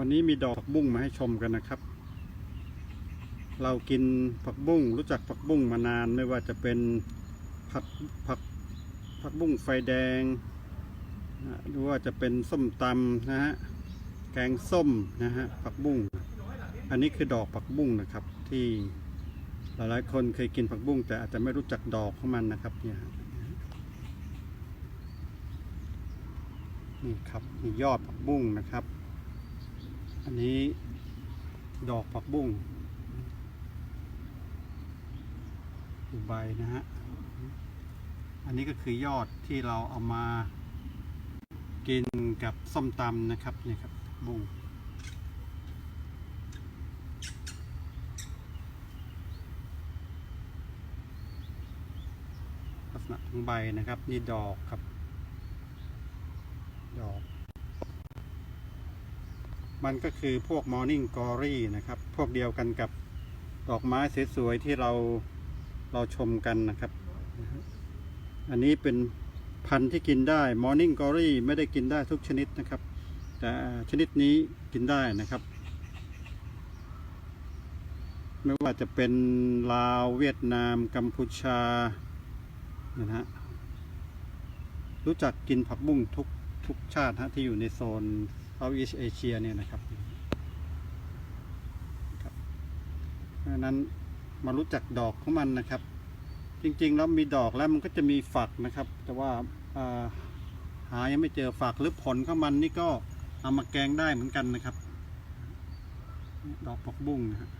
วันนี้มีดอกบุ้งมาให้ชมกันนะครับ เรากินผักบุ้งรู้จักผักบุ้งมานานไม่ว่าจะเป็นผัดผักผักบุ้งไฟแดงหรือว่าจะเป็นส้มตำนะฮะแกงส้มนะฮะผักบุ้งอันนี้คือดอกผักบุ้งนะครับ ที่หลายๆคนเคยกินผักบุ้งแต่อาจจะไม่รู้จักดอกของมันนะครับเนี่ยนี่ครับนี่ยอดผักบุ้งนะครับ อันนี้ดอกผักบุ้งดูใบนะฮะ อันนี้ก็คือยอดที่เราเอามากินกับส้มตำนะครับนี่ครับบุ้งลักษณะของใบนะครับ นี่ดอกครับ ดอก มันก็คือพวก Morning Glory นะครับ พวกเดียวกันกับดอกไม้สวยๆที่เราเราชมกันนะครับ อันนี้เป็นพันธุ์ที่กินได้ Morning Glory ไม่ได้กินได้ทุกชนิดนะครับ แต่ชนิดนี้กินได้นะครับ ไม่ว่าจะเป็นลาวเวียดนาม กัมพูชานะฮะรู้จักกินผักบุ้งทุก ทุกชาติฮะที่อยู่ในโซนเซาท์อีสเอเชียเนี่ยนะครับเพราะนั้นมารู้จักดอกของมันนะครับ จริงๆแล้วมีดอกแล้วมันก็จะมีฝักนะครับ แต่ว่าหายังไม่เจอฝักหรือผลของมันนี่ก็เอามาแกงได้เหมือนกันนะครับ ดอกผักบุ้งนะฮะ